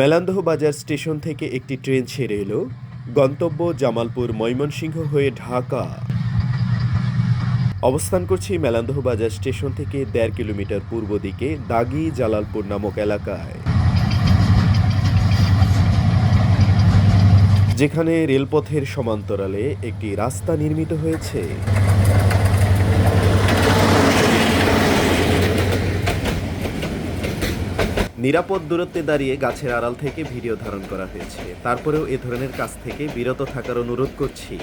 মেলান্দহ বাজার স্টেশন থেকে একটি ট্রেন ছেড়ে এলো। গন্তব্য জামালপুর ময়মনসিংহ হয়ে ঢাকা। অবস্থান করছি মেলান্দহ বাজার স্টেশন থেকে দেড় কিলোমিটার পূর্ব দিকে দাগি জালালপুর নামক এলাকায়। যেখানে রেলপথের সমান্তরালে একটি রাস্তা নির্মিত হয়েছে। নিরাপদ দূরত্বে দাঁড়িয়ে গাছের আড়াল থেকে ভিডিও ধারণ করা হয়েছে। তারপরেও এ ধরনের কাজ থেকে বিরত থাকার অনুরোধ করছি।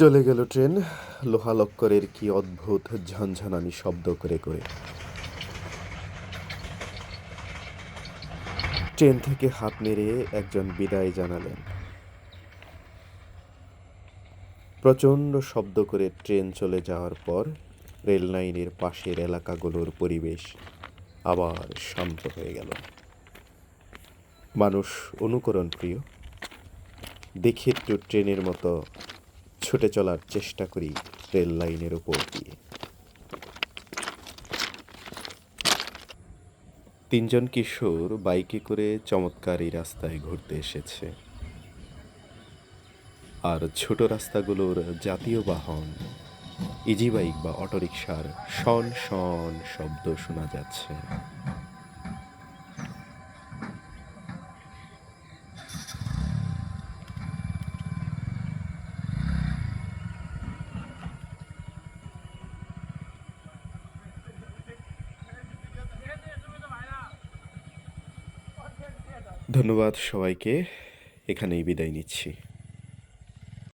চলে গেল ট্রেন। লোহালক্করের কি অদ্ভুত ঝনঝনানি শব্দ করে করে। ট্রেন থেকে হাত নেড়ে একজন বিদায় জানালেন। প্রচণ্ড শব্দ করে ট্রেন চলে যাওয়ার পর রেল লাইনের পাশের এলাকাগুলোর পরিবেশ আবার শান্ত হয়ে গেল। মানুষ অনুকরণ প্রিয়। দেখে একটু ট্রেনের মতো ছুটে চলার চেষ্টা করি রেল লাইনের ওপর দিয়ে। তিনজন কিশোর বাইকে করে চমৎকার এই রাস্তায় ঘুরতে এসেছে। আর ছোট রাস্তাগুলোর জাতীয় বাহন ইজি বাইক বা অটোরিকশার শন শন শব্দ শোনা যাচ্ছে। ধন্যবাদ সবাইকে। এখানেই বিদায় নিচ্ছি।